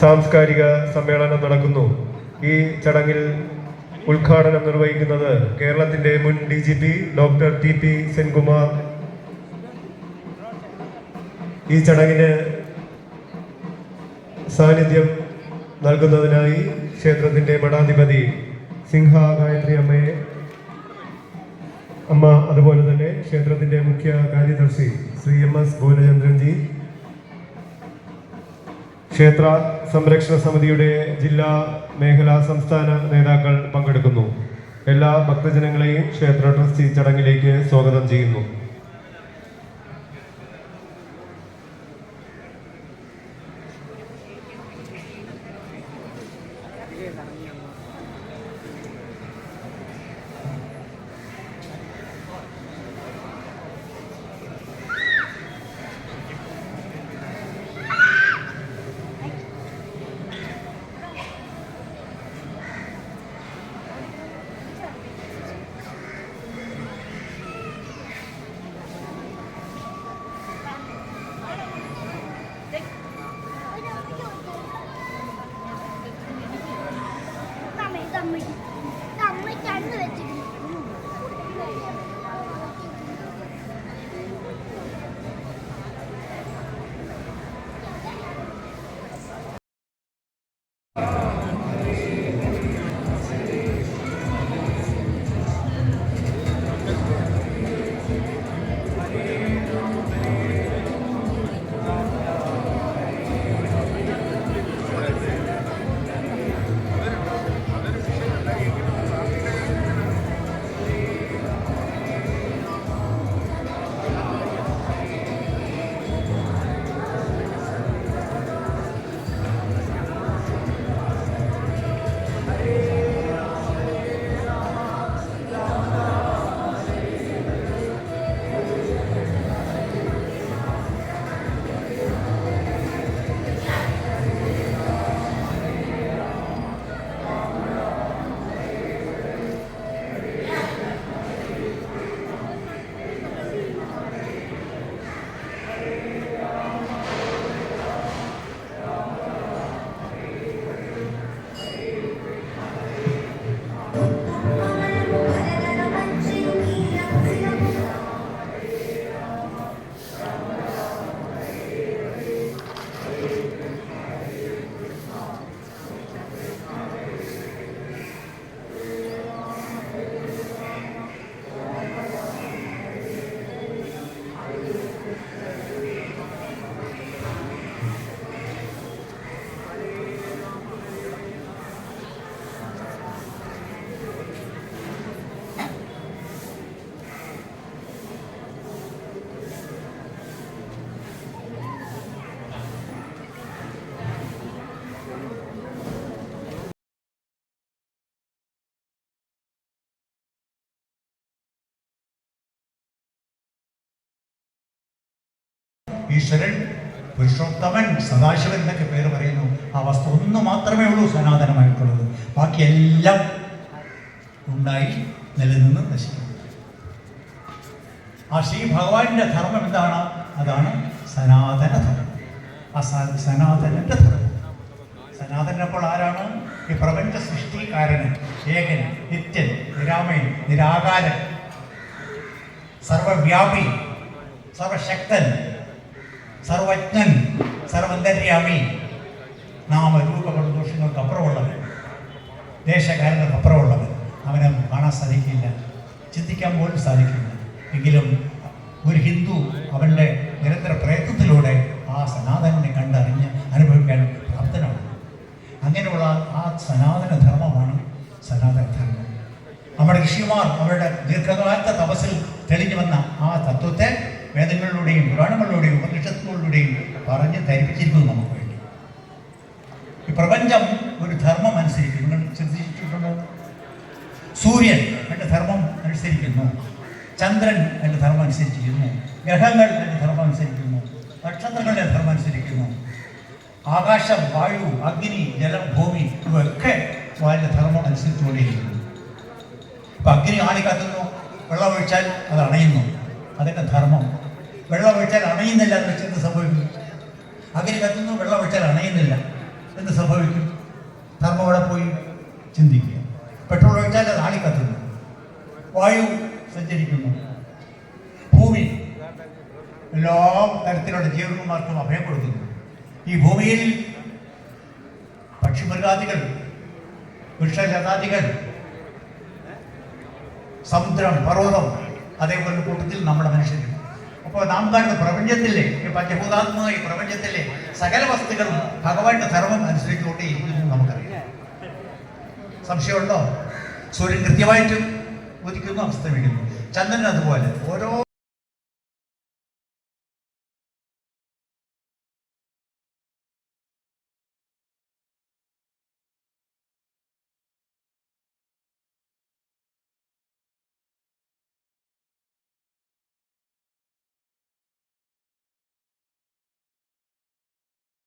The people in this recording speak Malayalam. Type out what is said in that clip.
സാംസ്കാരിക സമ്മേളനം നടക്കുന്നു. ഈ ചടങ്ങിൽ ഉദ്ഘാടനം നിർവഹിക്കുന്നത് കേരളത്തിന്റെ മുൻ D G P doctor T P Senkumar. ഈ ചടങ്ങിന് സാന്നിധ്യം നൽകുന്നതിനായി ക്ഷേത്രത്തിന്റെ മഠാധിപതി സിംഹ ഗായത്രി അമ്മയെ അമ്മ അതുപോലെ തന്നെ ക്ഷേത്രത്തിന്റെ മുഖ്യ കാര്യദർശി ശ്രീ എം എസ് ഭുവനചന്ദ്രൻജി ക്ഷേത്ര സംരക്ഷണ സമിതിയുടെ ജില്ലാ മേഖലാ സംസ്ഥാന നേതാക്കൾ പങ്കെടുക്കുന്നു. എല്ലാ ഭക്തജനങ്ങളെയും ക്ഷേത്ര ട്രസ്റ്റി ചടങ്ങിലേക്ക് സ്വാഗതം ചെയ്യുന്നു. ഈശ്വരൻ പുരുഷോത്തമൻ സദാശിവൻ എന്നൊക്കെ പേര് പറയുന്നു. ആ വസ്തു ഒന്ന് മാത്രമേ ഉള്ളൂ സനാതനമായിട്ടുള്ളത്. ബാക്കിയെല്ലാം ഉണ്ടായി നിലനിന്ന് നശിക്കുന്നു. ആ ശ്രീ ഭഗവാന്റെ ധർമ്മം എന്താണ്? അതാണ് സനാതന ധർമ്മം ആ സനാതനന്റെ ധർമ്മം. സനാതനപ്പോൾ ആരാണ്? ഈ പ്രപഞ്ച സൃഷ്ടിക്കാരന് ഏകൻ നിത്യൻ നിരാമയൻ നിരാകാരൻ സർവവ്യാപി സർവശക്തൻ സർവജ്ഞൻ സർവന്തര്യാമി നാമരൂപങ്ങളും ദോഷങ്ങൾക്ക് അപ്പുറമുള്ളവൻ ദേശകാരങ്ങൾക്ക് അപ്പുറമുള്ളവൻ അവനെ കാണാൻ സാധിക്കില്ല ചിന്തിക്കാൻ പോലും സാധിക്കില്ല. എങ്കിലും ഒരു ഹിന്ദു അവന്റെ നിരന്തര പ്രയത്നത്തിലൂടെ ആ സനാതനെ കണ്ടറിഞ്ഞ് അനുഭവിക്കാൻ പ്രാപ്തനാണ്. അങ്ങനെയുള്ള ആ സനാതന ധർമ്മമാണ് സനാതന ധർമ്മം നമ്മുടെ ഋഷിമാർ അവരുടെ ദീർഘകാലത്തെ തപസ്സിൽ തെളിഞ്ഞു വന്ന ആ തത്വത്തെ വേദങ്ങളിലൂടെയും പുരാണങ്ങളിലൂടെയും ഉപനിഷത്തുകളിലൂടെയും പറഞ്ഞ് ധരിപ്പിച്ചിരിക്കുന്നു നമുക്ക് വേണ്ടി. ഈ പ്രപഞ്ചം ഒരു ധർമ്മം അനുസരിക്കും നിങ്ങൾ സൂര്യൻ എന്റെ ധർമ്മം അനുസരിക്കുന്നു. ചന്ദ്രൻ എന്റെ ധർമ്മം അനുസരിച്ചിരിക്കുന്നു. ഗ്രഹങ്ങൾ എന്റെ ധർമ്മം അനുസരിക്കുന്നു. നക്ഷത്രങ്ങളുടെ ധർമ്മം അനുസരിക്കുന്നു. ആകാശം വായു അഗ്നി ജലം ഭൂമി ഇവയൊക്കെ അതിന്റെ ധർമ്മം അനുസരിച്ചുകൊണ്ടിരിക്കുന്നു. ഇപ്പം അഗ്നി ആണി കത്തുന്നു വെള്ളം ഒഴിച്ചാൽ അത് അണയുന്നു. അതിന്റെ ധർമ്മം. വെള്ളം ഒഴിച്ചാൽ അണയുന്നില്ല എന്ന് വെച്ചെന്ത് എന്ത് സംഭവിക്കും? അഗ്നി കത്തുന്നു വെള്ളം വെച്ചാൽ അണയുന്നില്ല. എന്ത് സംഭവിക്കും? ധർമ്മം അവിടെ പോയി ചിന്തിക്കുക. പെട്രോൾ വെച്ചാൽ അത് ആളി കത്തുന്നു വായു സഞ്ചരിക്കുന്നു. ഭൂമി എല്ലാ തരത്തിലുള്ള ജീവന്മാർക്കും അഭയം കൊടുക്കുന്നു. ഈ ഭൂമിയിൽ പക്ഷിമൃഗാദികൾ വൃക്ഷലതാദികൾ സമുദ്രം പർവതം അതേപോലെ കൂട്ടത്തിൽ നമ്മുടെ മനുഷ്യരും അപ്പോൾ നാം കാണുന്ന പ്രപഞ്ചത്തിലെ പഞ്ചഭൂതാത്മക ഈ പ്രപഞ്ചത്തിലെ സകല വസ്തുക്കളും ഭഗവാന്റെ ധർമ്മം അനുസരിച്ചുകൊണ്ടേ നമുക്കറിയാം. സംശയമുണ്ടോ? സൂര്യൻ കൃത്യമായിട്ട് ഉദിക്കുന്നു അസ്തമിക്കുന്നു ചന്ദ്രൻ അതുപോലെ. ഓരോ